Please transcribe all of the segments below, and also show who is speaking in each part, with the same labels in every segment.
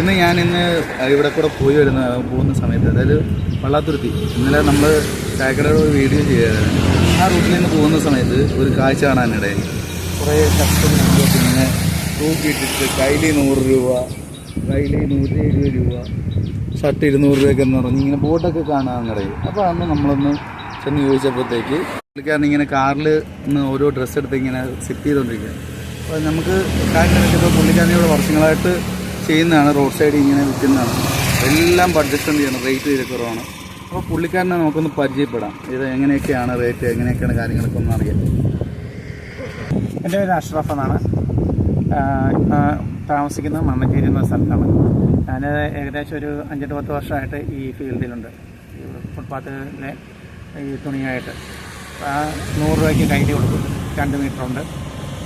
Speaker 1: ഇന്ന് ഞാൻ ഇന്ന് ഇവിടെ കൂടെ പോയി വരുന്ന പോകുന്ന സമയത്ത് അതായത് വള്ളാത്തുരുത്തി ഇന്നലെ നമ്മൾ ചായക്കടയുടെ ഒരു വീഡിയോ ചെയ്തായിരുന്നു ആ റൂട്ടിൽ നിന്ന് പോകുന്ന സമയത്ത് ഒരു കാഴ്ച കാണാനിടയായി. കുറേ കസ്റ്റമർ പിന്നെ തൂക്കിയിട്ടിട്ട് കയ്യിൽ നൂറ് രൂപ കയ്യിൽ നൂറ്റി എഴുപത് രൂപ ഷർട്ട് ഇരുന്നൂറ് രൂപയൊക്കെ എന്ന് പറഞ്ഞ് ഇങ്ങനെ ബോട്ടൊക്കെ കാണാനിടയായി. അപ്പോൾ അന്ന് നമ്മളൊന്ന് ചെന്ന് ചോദിച്ചപ്പോഴത്തേക്ക് പുള്ളിക്കാരൻ ഇങ്ങനെ കാറിൽ നിന്ന് ഓരോ ഡ്രസ്സ് എടുത്ത് ഇങ്ങനെ സിറ്റ് ചെയ്തുകൊണ്ടിരിക്കുക അപ്പോൾ നമുക്ക് കാര്യം പുള്ളിക്കാരനോട് വർഷങ്ങളായിട്ട് ചെയ്യുന്നതാണ് റോഡ് സൈഡ് ഇങ്ങനെ വിൽക്കുന്നതാണ് എല്ലാം ബഡ്ജറ്റ് ചെയ്യണം? റേറ്റ് ചെയ്ത് കുറവാണ്. അപ്പോൾ പുള്ളിക്കാരനെ നമുക്കൊന്ന് പരിചയപ്പെടാം. ഇത് എങ്ങനെയൊക്കെയാണ് റേറ്റ് എങ്ങനെയൊക്കെയാണ് കാര്യങ്ങളൊക്കെ ഒന്ന് അറിയാം.
Speaker 2: എന്റെ പേര് അഷ്റഫ് എന്നാണ്. താമസിക്കുന്നത് മണ്ണഞ്ചേരി എന്ന സ്ഥലത്താണ്. ഞാൻ ഏകദേശം ഒരു അഞ്ചെട്ട് പത്ത് വർഷമായിട്ട് ഈ ഫീൽഡിലുണ്ട്. ഫുട്പാത്തിലെ ഈ തുണിയായിട്ട്. ആ നൂറ് രൂപയ്ക്ക് കൈലി കൊടുക്കും രണ്ട് മീറ്ററുണ്ട്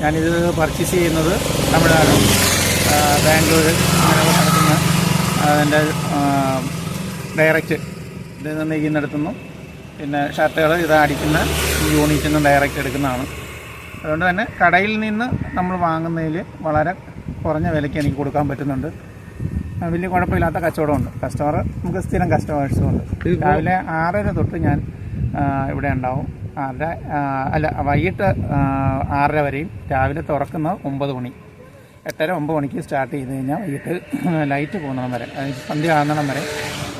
Speaker 2: ഞാനിത് പർച്ചേസ് ചെയ്യുന്നത് തമിഴ്നാട് ബാംഗ്ലൂർ അങ്ങനെയുള്ള സ്ഥലത്തു നിന്ന് അതിന്റെ ഡയറക്റ്റ് ഇത് നിന്ന് പിന്നെ ഷർട്ടുകൾ ഇത് അടിക്കുന്ന യൂണിറ്റിൽ നിന്ന് ഡയറക്റ്റ് എടുക്കുന്നതാണ്. അതുകൊണ്ട് തന്നെ കടയിൽ നിന്ന് നമ്മൾ വാങ്ങുന്നതിൽ വളരെ കുറഞ്ഞ വിലയ്ക്ക് എനിക്ക് കൊടുക്കാൻ പറ്റുന്നുണ്ട്. വലിയ കുഴപ്പമില്ലാത്ത കച്ചവടമുണ്ട്. കസ്റ്റമർ നമുക്ക് സ്ഥിരം കസ്റ്റമേഴ്സും ഉണ്ട്. രാവിലെ ആറര തൊട്ട് ഞാൻ ഇവിടെ ഉണ്ടാവും. ആറര അല്ല വൈകിട്ട് ആറര വരെയും രാവിലെ തുറക്കുന്നത് ഒമ്പത് മണി. എട്ടര ഒമ്പത് മണിക്ക് സ്റ്റാർട്ട് ചെയ്ത് കഴിഞ്ഞാൽ വൈകിട്ട് ലൈറ്റ് പോകുന്നിടം വരെ അതായത് സന്ധ്യ ആകുന്നിടം വരെ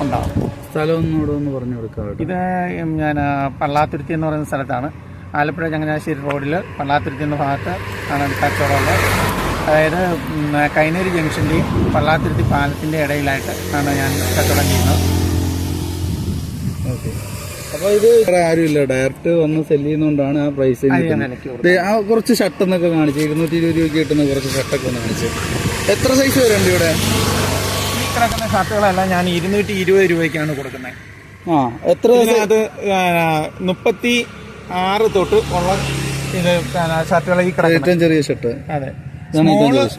Speaker 2: ഉണ്ടാവും.
Speaker 1: സ്ഥലം ഒന്ന് പറഞ്ഞു കൊടുക്കാം.
Speaker 2: ഇത് ഞാൻ പള്ളാത്തുരുത്തി എന്ന് പറയുന്ന സ്ഥലത്താണ്. ആലപ്പുഴ ചങ്ങനാശ്ശേരി റോഡിൽ പള്ളാത്തുരുത്തി എന്ന ഭാഗത്ത് ആണ് കച്ചവടമുള്ളത്. അതായത് കൈനേരി ജംഗ്ഷന്റെയും പള്ളാത്തുരുത്തി പാലത്തിന്റെ ഇടയിലായിട്ട് ആണ് ഞാൻ കച്ചവടം ചെയ്യുന്നത്.
Speaker 1: ഓക്കെ. അപ്പോൾ ഇത് ഇവിടെ ആരുമില്ല. ഡയറക്റ്റ് വന്ന് സെൽ ചെയ്യുന്നോണ്ടാണ് ആ പ്രൈസ് ആ കുറച്ച് ഷർട്ട് എന്നൊക്കെ കാണിച്ചു ഇരുന്നൂറ്റി ഇരുപത് രൂപ കിട്ടുന്ന കുറച്ച് ഷർട്ടൊക്കെ ഒന്ന് കാണിച്ചു. എത്ര സൈസ് വരുന്നുണ്ട് ഇവിടെ?
Speaker 2: ഈ കിടക്കുന്ന ഷർട്ടുകളെല്ലാം ഞാൻ ഇരുന്നൂറ്റി ഇരുപത് രൂപയ്ക്കാണ് കൊടുക്കുന്നത്
Speaker 1: ആ എത്ര
Speaker 2: അത് മുപ്പത്തി ആറ് തൊട്ട് ഉള്ള ഇത് ഷർട്ടുകൾ ഈ കിടക്കുന്ന.
Speaker 1: ഏറ്റവും ചെറിയ ഷർട്ട്
Speaker 2: അതെ.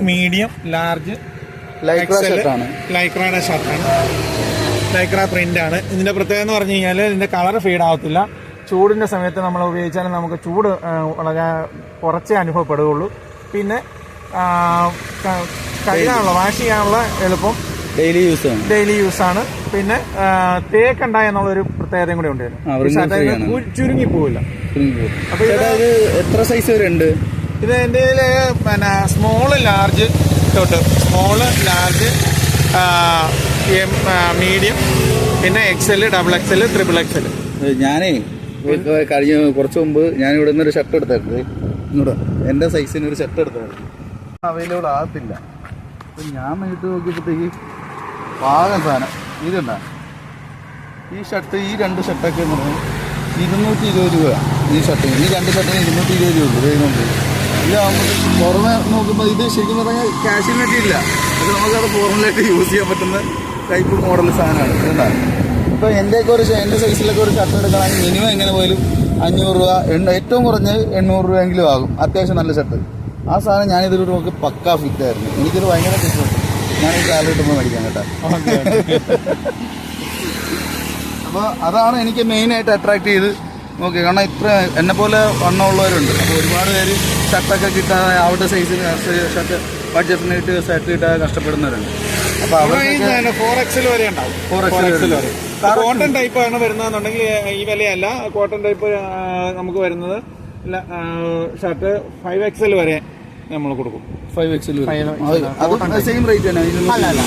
Speaker 2: മീഡിയം ലാർജ്
Speaker 1: ലൈക്രാ ഷർട്ടാണ്
Speaker 2: ലൈക്രയുടെ ഷർട്ടാണ് ലൈക്ര പ്രിന്റ് ആണ്. ഇതിന്റെ പ്രത്യേകത എന്ന് പറഞ്ഞു കഴിഞ്ഞാൽ ഇതിന്റെ കളർ ഫീഡ് ആവത്തില്ല. ചൂടിന്റെ സമയത്ത് നമ്മൾ ഉപയോഗിച്ചാൽ നമുക്ക് ചൂട് വളരെ കുറച്ചേ അനുഭവപ്പെടുകയുള്ളൂ. പിന്നെ കഴുകാനുള്ള വാഷ് ചെയ്യാനുള്ള എളുപ്പം
Speaker 1: ഡെയിലി യൂസ് ആണ്.
Speaker 2: ഡെയിലി യൂസ് ആണ്. പിന്നെ തേക്കണ്ട എന്നുള്ളൊരു പ്രത്യേകതയും കൂടി ഉണ്ട് ചുരുങ്ങി പോവില്ല. അപ്പൊ ഇത്
Speaker 1: എത്ര സൈസ് വരെ ഉണ്ട്?
Speaker 2: ഇത് എന്റെ പിന്നെ സ്മോൾ ലാർജ് തൊട്ട് സ്മോൾ ലാർജ് മീഡിയം പിന്നെ XL double XL triple XL
Speaker 1: ഞാനേ കഴിഞ്ഞ കുറച്ച് മുമ്പ് ഞാൻ ഇവിടെ നിന്ന് ഒരു ഷർട്ട് എടുത്തായിരുന്നു. ഇങ്ങോട്ട് എന്റെ സൈസിന് ഒരു ഷർട്ട് എടുത്തായിരുന്നു. അവൈലബിൾ ആകത്തില്ല. അപ്പൊ ഞാൻ നേരിട്ട് നോക്കിയപ്പോഴത്തേക്ക് പാകം സാധനം. ഇതുണ്ടാ? ഈ ഷർട്ട് ഈ രണ്ട് ഷർട്ടൊക്കെ എന്ന് പറഞ്ഞാൽ ഇരുന്നൂറ്റി ഇരുപത് രൂപയാണ് ഈ ഷർട്ട് ഈ രണ്ട് ഷർട്ടിന് ഇരുന്നൂറ്റി ഇരുപത് രൂപ ഇതുകൊണ്ട് ഇതാകുമ്പോൾ പുറമെ നോക്കുമ്പോൾ ഇത് ശരിക്കും പറഞ്ഞാൽ കാഷ്യൂനറ്റി ഇല്ല. ഇത് നമുക്കത് ഫോർമലായിട്ട് യൂസ് ചെയ്യാൻ പറ്റുന്ന ടൈപ്പ് മോഡൽ സാധനമാണ്. ഇതുണ്ടാ ഇപ്പോൾ എന്റെയൊക്കെ ഒരു എന്റെ സൈസിലൊക്കെ ഒരു ഷർട്ട് എടുക്കണമെങ്കിൽ മിനിമം എങ്ങനെ പോയാലും അഞ്ഞൂറ് രൂപ എണ്ണ ഏറ്റവും കുറഞ്ഞ് എണ്ണൂറ് രൂപയെങ്കിലും ആകും. അത്യാവശ്യം നല്ല ഷർട്ട് ആ സാധനം ഞാനിതൊരു നോക്കി പക്കാ ഫിറ്റ് ആയിരുന്നു. എനിക്കിത് ഭയങ്കര ഇഷ്ടപ്പെട്ടു. ഞാൻ ഈ കാലം കിട്ടുമ്പോൾ മേടിക്കാം കേട്ടോ. അപ്പോൾ അതാണ് എനിക്ക് മെയിനായിട്ട് അട്രാക്ട് ചെയ്ത് നോക്കി കാരണം ഇത്ര എന്നെ പോലെ വണ്ണമുള്ളവരുണ്ട്. അപ്പോൾ ഒരുപാട് പേര് ഷർട്ടൊക്കെ കിട്ടാതെ അവിടെ സൈസിന് ഷർട്ട് ബഡ്ജറ്റിനായിട്ട് ഇട്ടാൽ കഷ്ടപ്പെടുന്നവരുണ്ട് അപ്പോൾ അവർക്ക്
Speaker 2: ഫോർ എക്സിൽ വരെ ഉണ്ടാവും.
Speaker 1: 4XL
Speaker 2: വരെ. കോട്ടൺ ടൈപ്പ് ആണ് വരുന്നതെന്നുണ്ടെങ്കിൽ ഈ വിലയല്ല. കോട്ടൺ ടൈപ്പ് നമുക്ക് വരുന്നത് ഷർട്ട് ഫൈവ് എക്സൽ വരെ നമ്മൾ കൊടുക്കും.
Speaker 1: ഫൈവ് എക്സിൽ സെയിം റേറ്റ് തന്നെ.
Speaker 2: അല്ല അല്ല.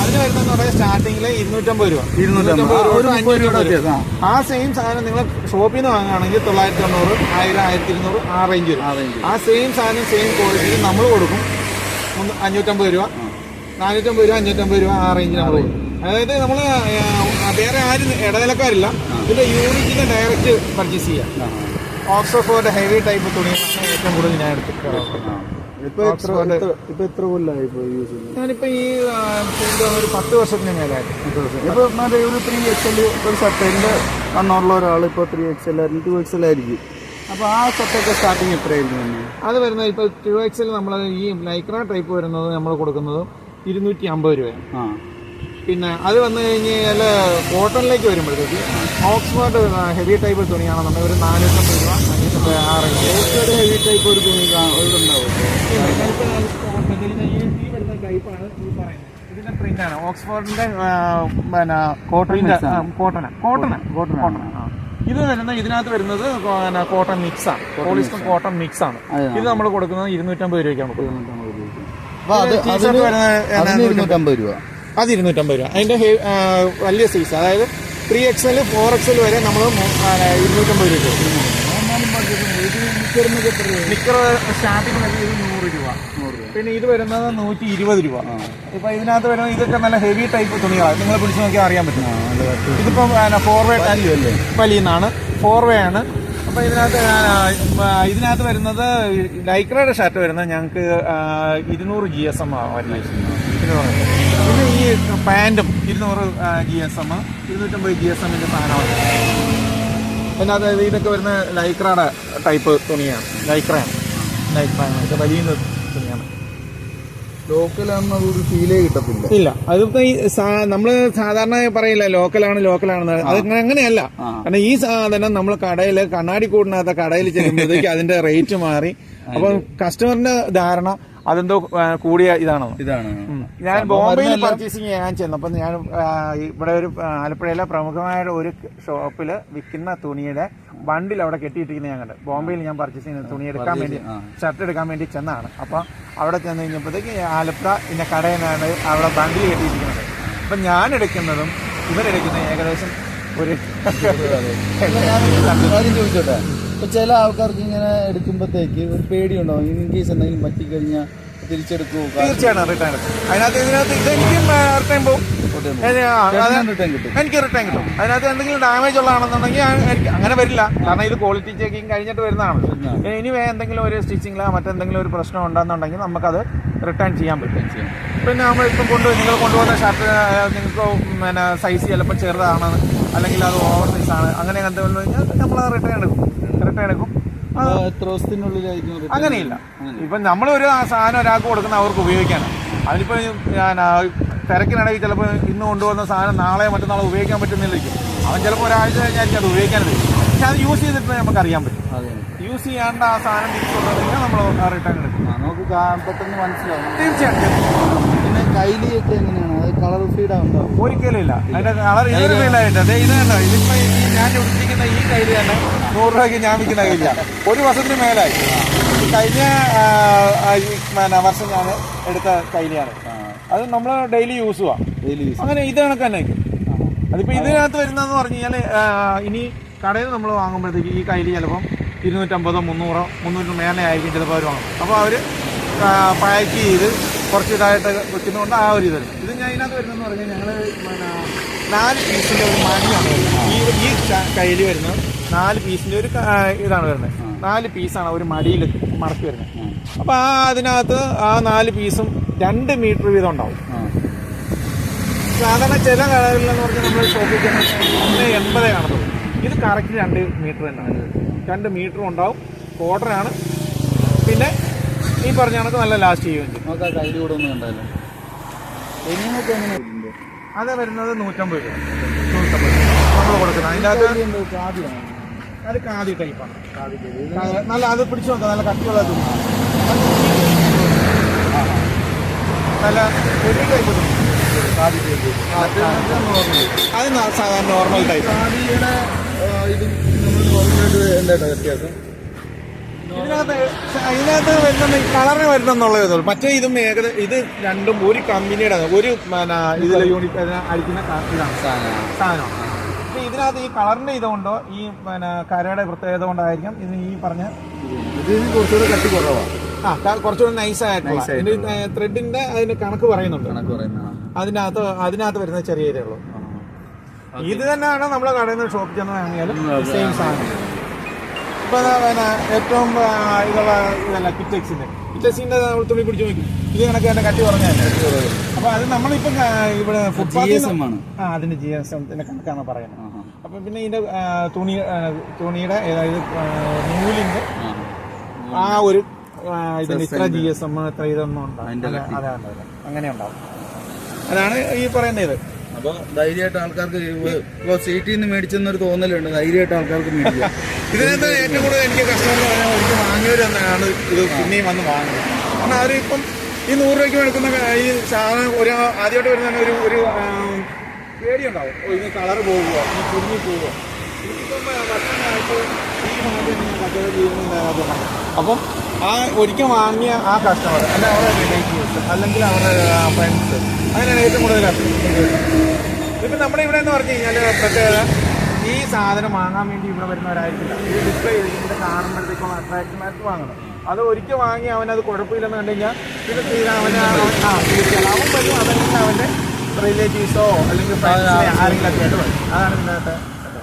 Speaker 2: അതിന് വരുന്നതെന്ന് പറഞ്ഞാൽ സ്റ്റാർട്ടിങ്ങിൽ ഇരുന്നൂറ്റമ്പത് രൂപ.
Speaker 1: ഇരുന്നൂറ്റമ്പത്. രൂപ.
Speaker 2: ആ സെയിം സാധനം നിങ്ങൾ ഷോപ്പിൽ നിന്ന് വാങ്ങുകയാണെങ്കിൽ തൊള്ളായിരത്തി തൊണ്ണൂറ് ആയിരം ആയിരത്തി ഇരുന്നൂറ് ആ റേഞ്ച്
Speaker 1: ആ
Speaker 2: വരും. ആ സെയിം സാധനം സെയിം ക്വാളിറ്റിയിൽ നമ്മൾ കൊടുക്കും. അഞ്ഞൂറ്റമ്പത് രൂപ. നാനൂറ്റമ്പത് രൂപ അഞ്ഞൂറ്റമ്പത് രൂപ ആ റേഞ്ചിൽ നമ്മൾ കൊടുക്കും അതായത് നമ്മൾ വേറെ ആരും ഇടനിലക്കാരില്ല. ഇതിന്റെ യൂണിറ്റിന് ഡയറക്റ്റ് പർച്ചേസ് ചെയ്യാം. ഓക്സ്ഫോർഡ് ഹെവി ടൈപ്പ് തുണികളാണ് ഏറ്റവും കൂടുതൽ ഞാൻ എടുത്തിട്ടുള്ളത്. ഞാനിപ്പോ ഈ ഒരു പത്ത് വർഷത്തിന് മേലായിട്ട്
Speaker 1: ഇപ്പൊ ഒരു ത്രീ എക്സ് എൽ ഒരു ഷർട്ടിന്റെ വണ്ണമുള്ള ഒരാൾ ഇപ്പൊ ത്രീ എക്സ് എൽ ആയിരിക്കും ടു എക്സ് എൽ ആയിരിക്കും. അപ്പൊ ആ സെറ്റൊക്കെ സ്റ്റാർട്ടിങ് എത്രയായിരുന്നു തന്നെ
Speaker 2: അത് വരുന്നത് ഇപ്പോൾ ടു എക്സിൽ നമ്മൾ ഈ ലൈക്ര ടൈപ്പ് വരുന്നത് നമ്മൾ കൊടുക്കുന്നത് ഇരുന്നൂറ്റി അമ്പത് രൂപയാണ്.
Speaker 1: ആ.
Speaker 2: പിന്നെ അത് വന്നു കഴിഞ്ഞ് കഴിഞ്ഞാൽ കോട്ടണിലേക്ക് വരുമ്പോഴത്തേക്ക് ഓക്സ്ഫോർഡ് ഹെവി ടൈപ്പ് തുണിയാണെന്നുണ്ടെങ്കിൽ ഒരു നാനൂറ്റമ്പത് രൂപ നാനൂറ്റമ്പത് ആ റേഞ്ച്
Speaker 1: ഒരു ഹെവി ടൈപ്പ് ഒരു തുണി ഒരു ഉണ്ടാവും
Speaker 2: ടൈപ്പാണ് ഈ പറയുന്നത്. ഇത് ഇതിന്റെ പ്രിന്റ് ആണ്. ഓക്സ്ഫോർഡിന്റെ പിന്നെ പ്രിന്റ് കോട്ടൺ കോട്ടൺ കോട്ടൺ ഇത് വരുന്ന ഇതിനകത്ത് വരുന്നത് കോട്ടൺ മിക്സ് ആണ്. പോളിസ്റ്റർ കോട്ടൺ മിക്സ് ആണ്. ഇത് നമ്മൾ കൊടുക്കുന്നത് ഇരുന്നൂറ്റമ്പത് രൂപയ്ക്കാണ്
Speaker 1: അത് ഇരുന്നൂറ്റമ്പത് രൂപ.
Speaker 2: അത് ഇരുന്നൂറ്റമ്പത് രൂപ. അതിന്റെ വലിയ സൈസ് അതായത് three X L four X L വരെ നമ്മൾ ഇരുന്നൂറ്റമ്പത് രൂപ. നിക്കർ സ്റ്റാർട്ടിംഗ് വരുന്നത് നൂറ് രൂപ. പിന്നെ ഇത് വരുന്നത് നൂറ്റി ഇരുപത് രൂപ. ഇപ്പൊ ഇതിനകത്ത് വരുന്നത് ഇതൊക്കെ നല്ല ഹെവി ടൈപ്പ് തുണികളാണ് നിങ്ങൾ പിടിച്ച് നോക്കിയാൽ അറിയാൻ പറ്റും ഇതിപ്പം ഫോർ വേ വലിയെന്നാണ്. ഫോർ വേ ആണ്. അപ്പൊ ഇതിനകത്ത് ഇതിനകത്ത് വരുന്നത് ലൈക്രയുടെ ഷർട്ട് വരുന്നത് ഞങ്ങൾക്ക് ഇരുന്നൂറ് ജി എസ് എം വരുന്നത്. പിന്നെ ഈ പാന്റും ഇരുന്നൂറ് ജി എസ് എം ഇരുന്നൂറ്റമ്പത് ജി എസ് എമ്മിന്റെ സാധനമാണ്. പിന്നെ അതായത് ഇതൊക്കെ വരുന്ന ലൈക്രയുടെ ടൈപ്പ് തുണിയാണ്. ലൈക്രയാണ് ലൈക്രയാണ് വലിയ
Speaker 1: ഫീലേ കിട്ടത്തില്ല.
Speaker 2: ഇല്ല. അതിപ്പോ ഈ നമ്മൾ സാധാരണ പറയില്ല ലോക്കലാണ് ലോക്കലാണെന്ന്. അത് അങ്ങനെയല്ല. കാരണം ഈ സാധനം നമ്മൾ കടയിൽ കണ്ണാടി കൂടിനകത്ത കടയിൽ ചെല്ലുമ്പോഴത്തേക്ക് അതിന്റെ റേറ്റ് മാറി. അപ്പൊ കസ്റ്റമറിന്റെ ധാരണ അതെന്തോ കൂടിയ ഇതാണ്.
Speaker 1: ഇതാണ്.
Speaker 2: ഞാൻ ബോംബെയിൽ പർച്ചേസിങ് ചെയ്യാൻ ചെന്നപ്പോൾ ഞാൻ ഇവിടെ ഒരു ആലപ്പുഴയിലെ പ്രമുഖമായ ഒരു ഷോപ്പിൽ വിൽക്കുന്ന തുണിയുടെ ബണ്ടിൽ അവിടെ കെട്ടിയിട്ടിരിക്കുന്ന ഞാൻ കണ്ടു. ബോംബെയിൽ ഞാൻ പർച്ചേസ് ചെയ്യുന്ന തുണി എടുക്കാൻ വേണ്ടി ഷർട്ട് എടുക്കാൻ വേണ്ടി ചെന്നാണ്. അപ്പോൾ അവിടെ ചെന്ന് കഴിഞ്ഞപ്പോഴത്തേക്ക് ആലപ്പുഴ പിന്നെ കടയിൽ നിന്നാണ് അവിടെ ബണ്ടിൽ കെട്ടിയിരിക്കുന്നത്. അപ്പം ഞാൻ എടുക്കുന്നതും ഇവരെടുക്കുന്ന ഏകദേശം ഒരു
Speaker 1: ചോദിച്ചോട്ടെ? ഇപ്പൊ ചില ആൾക്കാർക്ക് ഇങ്ങനെ എടുക്കുമ്പോഴത്തേക്ക് ഒരു പേടിയുണ്ടാവും ഇൻ കേസ് എന്തെങ്കിലും പറ്റിക്കഴിഞ്ഞാൽ തിരിച്ചെടുക്കുമോ
Speaker 2: തീർച്ചയായിട്ടും റിട്ടേൺ അതിനകത്ത് ഇതിനകത്ത് ഇതെനിക്കും റിട്ടേൺ പോകും എനിക്ക് റിട്ടേൺ കിട്ടും. അതിനകത്ത് എന്തെങ്കിലും ഡാമേജ് ഉള്ളതാണെന്നുണ്ടെങ്കിൽ എനിക്ക് അങ്ങനെ വരില്ല. കാരണം ഇത് ക്വാളിറ്റി ചെക്കിങ് കഴിഞ്ഞിട്ട് വരുന്നതാണ്. ഇനി എന്തെങ്കിലും ഒരു സ്റ്റിച്ചിങ്ങിലോ മറ്റെന്തെങ്കിലും ഒരു പ്രശ്നം ഉണ്ടെന്നുണ്ടെങ്കിൽ നമുക്കത് റിട്ടേൺ ചെയ്യാൻ പറ്റും. പിന്നെ നമ്മൾ ഇപ്പം കൊണ്ട് നിങ്ങൾ കൊണ്ടുപോകുന്ന ഷർട്ട് നിങ്ങൾക്ക് പിന്നെ സൈസ് ചിലപ്പോൾ ചെറുതാണ് അല്ലെങ്കിൽ അത് ഓവർ സൈസ് ആണ്. അങ്ങനെ എന്തെങ്കിലും കഴിഞ്ഞാൽ നമ്മൾ റിട്ടേൺ എടുക്കും. റിട്ടേൺ എടുക്കും.
Speaker 1: എത്ര ദിവസത്തിനുള്ളിലായിരിക്കും
Speaker 2: അങ്ങനെയില്ല. ഇപ്പം നമ്മൾ ഒരു സാധനം ഒരാൾക്ക് കൊടുക്കുന്ന അവർക്ക് ഉപയോഗിക്കാനാണ്. അതിനിപ്പോൾ ഞാൻ തിരക്കിനിടയിൽ ചിലപ്പോൾ ഇന്ന് കൊണ്ടുവന്ന സാധനം നാളെ മറ്റന്നാളെ ഉപയോഗിക്കാൻ പറ്റുന്നില്ലായിരിക്കും. അവൻ ചിലപ്പോൾ ഒരാഴ്ച കഴിഞ്ഞായിരിക്കും അത് ഉപയോഗിക്കാനത് പക്ഷെ അത് യൂസ് ചെയ്തിട്ട് നമുക്ക് അറിയാൻ പറ്റും. യൂസ് ചെയ്യാണ്ട് ആ സാധനം തിരിച്ചു നമ്മൾ റിട്ടേൺ എടുക്കും.
Speaker 1: നമുക്ക് പെട്ടെന്ന് മനസ്സിലാവും.
Speaker 2: തീർച്ചയായിട്ടും.
Speaker 1: പിന്നെ കൈലിയൊക്കെ എങ്ങനെയാണ്? അത് കളർ ഫീഡ് ആവുണ്ടോ
Speaker 2: ഒരിക്കലും ഇല്ല. അതിന്റെ കളർ ഇതൊരു ഫീലായിട്ട് അതെ ഇത് കണ്ടോ? ഇതിപ്പോ ഞാൻ ഉടുപ്പിക്കുന്ന ഈ കൈലി തന്നെ നൂറ് രൂപയ്ക്ക് ഞാൻ വിൽക്കുന്ന കയ്യില്ല ഒരു വർഷത്തിന് മേലായി. കഴിഞ്ഞ പിന്നെ വർഷം ഞാൻ എടുത്ത കൈലിയാണ്. അത് നമ്മൾ ഡെയിലി യൂസ്
Speaker 1: ഡെയിലി യൂസ്
Speaker 2: അങ്ങനെ ഇത് കണക്ക് തന്നെ അതിപ്പോ ഇതിനകത്ത് വരുന്നതെന്ന് പറഞ്ഞു കഴിഞ്ഞാൽ ഇനി കടയിൽ നമ്മൾ വാങ്ങുമ്പോഴത്തേക്ക് ഈ കൈലി ചിലപ്പം ഇരുന്നൂറ്റമ്പതോ മുന്നൂറോ മുന്നൂറ്റി മേലെ ആയിരിക്കും ചിലപ്പോൾ അവർ വാങ്ങും. അപ്പോൾ അവർ പാക്ക് ചെയ്ത് കുറച്ച് ഇതായിട്ട് വെക്കുന്നതുകൊണ്ട് ആ ഒരു ഇത് വരും. ഇത് ഞാൻ ഇതിനകത്ത് വരുന്നതെന്ന് പറഞ്ഞാൽ ഞങ്ങൾ പിന്നെ നാല് പീസിന്റെ ഒരു മണിയാണ് ഈ ഈ കൈലി വരുന്നത് നാല് പീസിന്റെ ഒരു ഇതാണ് വരുന്നത്. നാല് പീസാണ് ഒരു മടിയിൽ മടക്കി വരുന്നത്. അപ്പോൾ ആ അതിനകത്ത് ആ നാല് പീസും രണ്ട് മീറ്റർ വീതം ഉണ്ടാവും. സാധാരണ ചില കടകളിലെന്ന് പറഞ്ഞാൽ നമ്മൾ ഷോപ്പിൽ ചെന്ന് ഒന്ന് എൺപതേ കാണത്തുള്ളൂ. ഇത് കറക്റ്റ് രണ്ട് മീറ്റർ തന്നെയാണ് രണ്ട് മീറ്ററും ഉണ്ടാവും. ക്വാർട്ടറാണ് പിന്നെ ഈ പറഞ്ഞ കണക്ക് നല്ല ലാസ്റ്റ് ചെയ്യുകയും ചെയ്യും.
Speaker 1: നമുക്ക് ആ കയ്യിൽ കൂടെ ഒന്ന് കണ്ടാലോ? എനിയൊക്കെ എങ്ങനെ ഉണ്ട്?
Speaker 2: അത് വരുന്നത് നൂറ്റമ്പത് രൂപ. നൂറ്റമ്പത് നമ്മൾ കൊടുക്കുന്നത്. അതിന്റെ അകത്ത് അത് കാതി ടൈപ്പാണ് നല്ല അത് പിടിച്ചു നോക്കാം നല്ല കട്ടിയുള്ള തുണി. നല്ല ഒരു ടൈപ്പ് തുണി. അത് സാധാരണ നോർമൽ ടൈപ്പ്
Speaker 1: കാതിയുടെ ഇതും നമ്മൾ നോർമലായിട്ട് എന്താ വ്യത്യാസം
Speaker 2: ഇതിനകത്ത് ഇതിനകത്ത് വരുന്ന കളറിന് വരുന്നെന്നുള്ളതേ ഉള്ളൂ മറ്റേ ഇതും ഏകദേശം ഇത് രണ്ടും ഒരു കമ്പനിയുടെ ഒരു ഇതിലെ യൂണിറ്റ് അടിക്കുന്ന ഇതാണ്. സാധനമാണ്. അപ്പൊ ഇതിനകത്ത് ഈ കളറിന്റെ ഇതുകൊണ്ടോ ഈ പിന്നെ കരയുടെ പ്രത്യേകത കൊണ്ടായിരിക്കും ഇത് ഈ പറഞ്ഞ
Speaker 1: ഇതിന് കുറച്ചുകൂടെ കട്ടി കുറവാണ്
Speaker 2: ആ കുറച്ചുകൂടി നൈസ് ആയിട്ടുള്ള. ഇതിന് ത്രെഡിന്റെ അതിന് കണക്ക് പറയുന്നുണ്ട്.
Speaker 1: കണക്ക് പറയുന്നതാണ്.
Speaker 2: അതിനകത്ത് അതിനകത്ത് വരുന്ന ചെറിയ ഇതേ ഇത് തന്നെയാണ് നമ്മൾ കടയിൽ നിന്ന് ഷോപ്പിൽ ചെന്ന് വാങ്ങിയാലും സെയിം സാധനം. ഇപ്പൊ പിന്നെ ഏറ്റവും ഇതുള്ള ഇതല്ല കിറ്റക്സിന്റെ നമ്മൾ തുണി പിടിച്ച് നോക്കി. ഇത് കണക്ക് തന്നെ കട്ടി പറഞ്ഞ അപ്പൊ അത് നമ്മളിപ്പം ഇവിടെ
Speaker 1: ആണ്.
Speaker 2: ആ അതിന്റെ ജി എസ് എമ്മിന്റെ കണക്കാണ് പറയുന്നത്. അപ്പൊ പിന്നെ ഇതിന്റെ തുണി തുണിയുടെ അതായത് നൂലിന്റെ ആ ഒരു ഇതിന്റെ ഇത്ര ജി എസ് എം ഇത്ര ഇതൊന്നും ഉണ്ടാവും. അങ്ങനെ ഉണ്ടാവും അതാണ് ഈ പറയുന്ന ഇത്
Speaker 1: അപ്പൊ ധൈര്യമായിട്ട് ആൾക്കാർക്ക് ഇപ്പൊ സീറ്റിൽ നിന്ന് മേടിച്ചെന്നൊരു തോന്നലുണ്ട്. ധൈര്യമായിട്ട് ആൾക്കാർക്ക് മേടിക്കാം.
Speaker 2: ഇതിനകത്ത് ഏറ്റവും കൂടുതൽ എനിക്ക് കസ്റ്റമർ പറയാൻ വാങ്ങിയവർ തന്നെയാണ് ഇത് പിന്നെയും വന്ന് വാങ്ങുന്നത്. കാരണം അവരിപ്പം ഈ നൂറ് രൂപയ്ക്ക് എടുക്കുന്ന ഈ സാധനം ഒരു ആദ്യമായിട്ട് വരുന്ന ഒരു ഒരു പേടിയുണ്ടാവും. ഇത് കളർ പോകുമോ കുഞ്ഞി പോവുക ഇതിപ്പം വർഷങ്ങളായിട്ട് ഈ അപ്പം ആ ഒരിക്കൽ വാങ്ങിയ ആ കസ്റ്റമർ അല്ല അവരുടെ റിലേറ്റീവ്സ് അല്ലെങ്കിൽ അവരുടെ ഫ്രണ്ട്സ് അങ്ങനെയാണ് ഏറ്റവും കൂടുതൽ ഇപ്പം നമ്മുടെ ഇവിടെ എന്ന് പറഞ്ഞു കഴിഞ്ഞാൽ പ്രത്യേകത ഈ സാധനം വാങ്ങാൻ വേണ്ടി ഇവിടെ വരുന്നവരായിരിക്കില്ല. ഈ ഡിസ്പ്ലേ ചെയ്തിട്ട് കാണുമ്പോഴത്തേക്കും അട്രാക്ഷനായിട്ട് വാങ്ങണം. അത് ഒരിക്കൽ വാങ്ങി അവനത് കുഴപ്പമില്ലെന്ന് കണ്ടു കഴിഞ്ഞാൽ ഇത് തീരാ അവന് അവൻ- ആ തീർച്ചയായും അവൻ വരും അതല്ലെങ്കിൽ അവന്റെ റിലേറ്റീവ്സോ അല്ലെങ്കിൽ ആരെങ്കിലൊക്കെ ആരെങ്കിലും ഒക്കെ ആയിട്ട് വരും. അതാണ് ഇതിനകത്ത്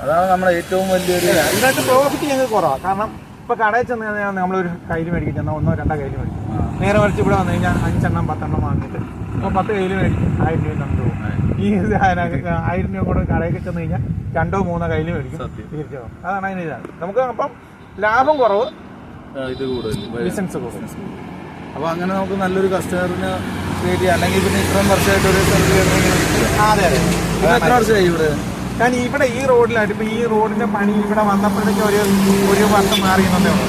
Speaker 1: അതാണ് നമ്മുടെ ഏറ്റവും വലിയൊരു
Speaker 2: ഇതിനകത്ത് പ്രോഫിറ്റ് ഞങ്ങൾക്ക് കുറവാണ് കാരണം ഇപ്പോൾ കടയിൽ ചെന്ന് കഴിഞ്ഞാൽ നമ്മളൊരു കയ്യിൽ മേടിക്കും ചെന്നാൽ ഒന്നോ രണ്ടോ കയ്യിൽ മേടിക്കും. നേരെ മറിച്ച് ഇവിടെ വന്നു കഴിഞ്ഞാൽ അഞ്ചെണ്ണം പത്തെണ്ണം വാങ്ങിയിട്ട്. അപ്പോൾ പത്ത് കയ്യിൽ മേടിക്കും. ആയിരം രൂപ കണ്ടു ഈ ആയിരം രൂപ കൂടെ കടയിൽ ചെന്ന് കഴിഞ്ഞാൽ രണ്ടോ മൂന്നോ കയ്യിൽ മേടിക്കും. തീർച്ചയായും. അതാണ് അതിന് ഇതാണ്. നമുക്ക് അപ്പം ലാഭം കുറവ്
Speaker 1: ഇത് കൂടുതൽ
Speaker 2: ബിസിനസ് കൂടുതൽ
Speaker 1: അപ്പൊ അങ്ങനെ നമുക്ക് നല്ലൊരു കസ്റ്റമറിന് ക്രിയേറ്റ് ചെയ്യാം അല്ലെങ്കിൽ പിന്നെ ഇത്രയും വർഷമായിട്ട് ഒരു സ്ഥലത്ത്
Speaker 2: അതെ അതെ.
Speaker 1: എത്ര വർഷമായി ഇവിടെ?
Speaker 2: ഞാൻ ഇവിടെ ഈ റോഡിലായിട്ട് ഇപ്പോൾ ഈ റോഡിന്റെ പണി ഇവിടെ വന്നപ്പോഴത്തേക്കും ഒരു ഒരു വർഷം മാറിയെന്നേ ഉള്ളൂ.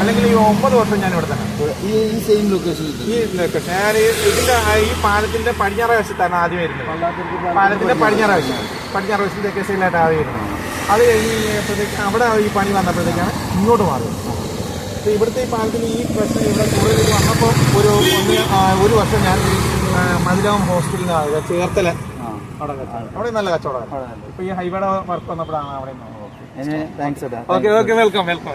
Speaker 2: അല്ലെങ്കിൽ ഈ ഒമ്പത് വർഷം ഞാൻ ഇവിടെ തന്നെ.
Speaker 1: ഈ ഈ സെയിം ലൊക്കേഷൻ
Speaker 2: ഈ ലൊക്കേഷൻ ഞാൻ ഇതിന്റെ ഈ പാലത്തിന്റെ പടിഞ്ഞാറ വശത്താണ് ആദ്യം വരുന്നത്. പാലത്തിന്റെ പടിഞ്ഞാറ വശം. പടിഞ്ഞാറ വശത്തിന്റെ തെക്കേ സൈഡിലായിട്ട് ആദ്യം വരുന്നത്. അത് കഴിഞ്ഞ് കഴിഞ്ഞപ്പോഴത്തേക്ക് അവിടെ ഈ പണി വന്നപ്പോഴത്തേക്കാണ് ഇങ്ങോട്ട് മാറുന്നത്. അപ്പോൾ ഇവിടുത്തെ ഈ പാലത്തിന് ഈ പ്രശ്നം ഇവിടെ കൂടുതൽ വന്നപ്പോൾ ഒരു ഒന്ന് ഒരു വർഷം ഞാൻ ആ, മതിലകം ഹോസ്പിറ്റലിൽ ചേർത്തല. അവിടെ കച്ചവടം. അവിടെ നല്ല കച്ചവടം. ഇപ്പൊ ഈ ഹൈവേയുടെ വർക്ക് വന്നപ്പോഴാണ് അവിടെ ഓക്കെ ഓക്കെ വെൽക്കം വെൽക്കം